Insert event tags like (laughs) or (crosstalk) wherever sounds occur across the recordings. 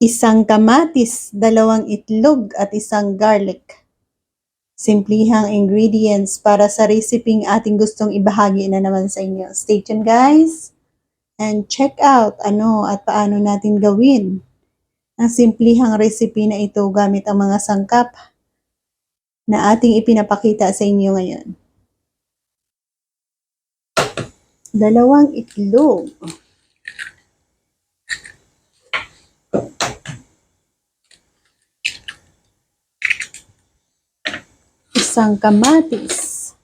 isang kamatis, dalawang itlog at isang garlic. Simplihang ingredients para sa reseping ating gustong ibahagi na naman sa inyo. Stay tuned guys and check out ano at paano natin gawin ang simplihang recipe na ito gamit ang mga sangkap na ating ipinapakita sa inyo ngayon. Dalawang itlog. Isang kamatis.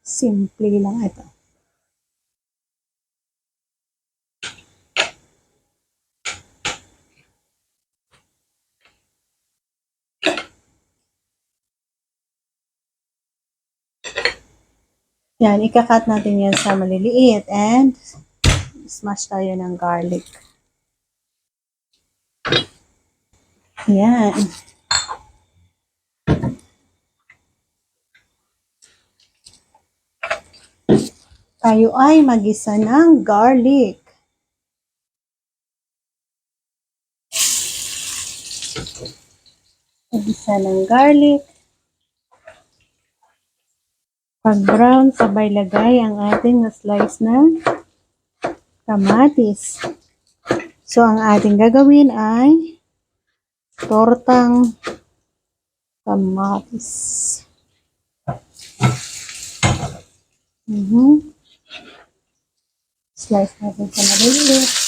Simple lang ito. Yan, ikakat natin yan sa maliliit and smash tayo ng garlic. Yan. Tayo ay magisa ng garlic. Magisa ng garlic. Pag brown, sabay lagay ang ating na slice na kamatis. So, ang ating gagawin ay tortang kamatis. Mhm. Slice natin sa maliliit.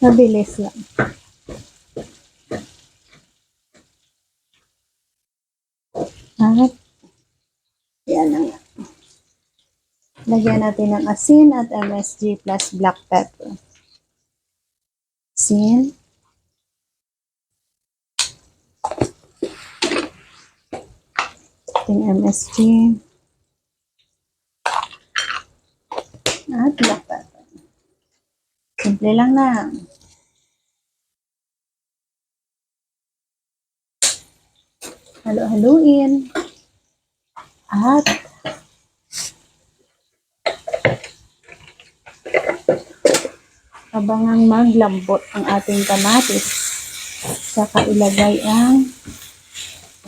Mabilis lang. At, yan na nga. Lagyan natin ng asin at MSG plus black pepper. Asin. Ating MSG. At black pepper. Simple lang na. Halo-haluin. At abangang maglambot ang ating kamatis. Saka ilagay ang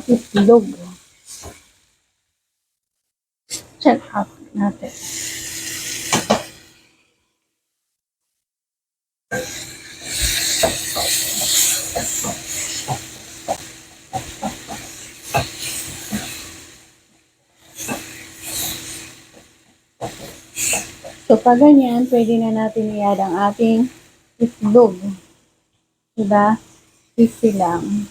itlog. Check out natin. Pag ganyan, pwede na natin i-add ang ating itlog. Diba? Easy lang.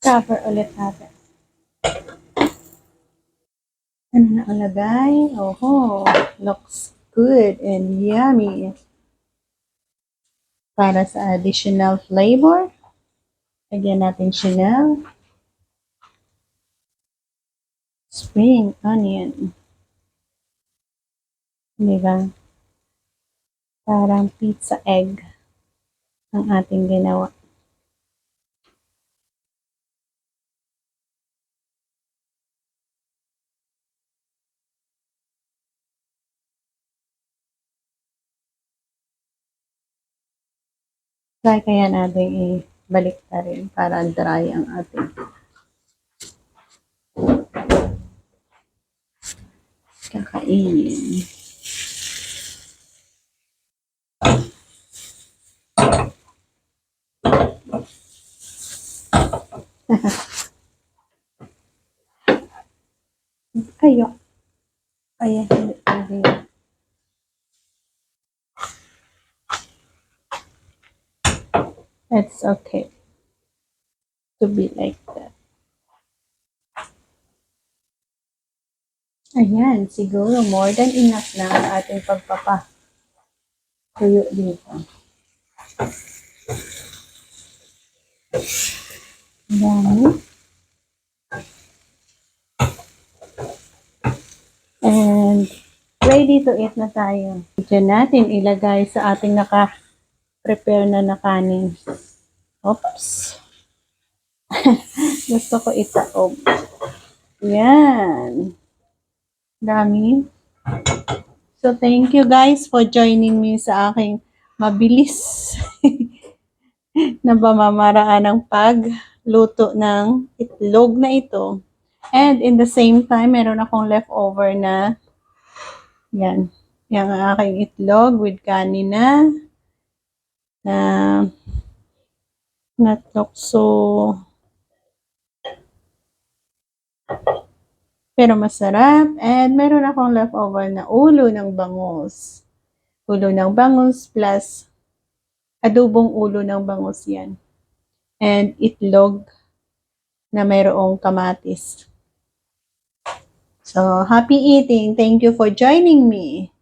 Cover ulit natin. Ano na ang lagay? Oho, looks good and yummy. Para sa additional flavor, lagyan natin ng spring onion. Di ba? Parang pizza egg ang ating ginawa. Try kaya natin ibalik na rin para dry ang ating kakainin. (laughs) Ayo. Ayan. It's okay to be like that. Ayan, siguro more than enough na ang ating pagpapa tuyo dito. Dami. And ready to eat na tayo. Diyan natin ilagay sa ating naka-prepare na na kanin. Oops. (laughs) Gusto ko itaob. Yan. Dami. So, thank you guys for joining me sa aking mabilis (laughs) na pamamaraan ng pagluto ng itlog na ito. And in the same time, meron akong leftover na yan. Yung aking itlog with kanina na not so pero masarap. And meron akong leftover na ulo ng bangus. Ulo ng bangus plus adobong ulo ng bangus yan. And itlog na mayroong kamatis. So, happy eating. Thank you for joining me.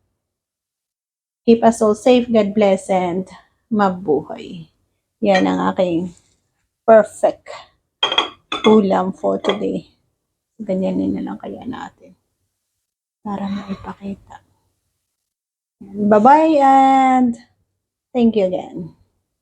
Keep us all safe. God bless and mabuhay. Yan ang aking perfect ulam for today. Ganyanin na lang kaya natin. Para maipakita. Bye-bye and thank you again.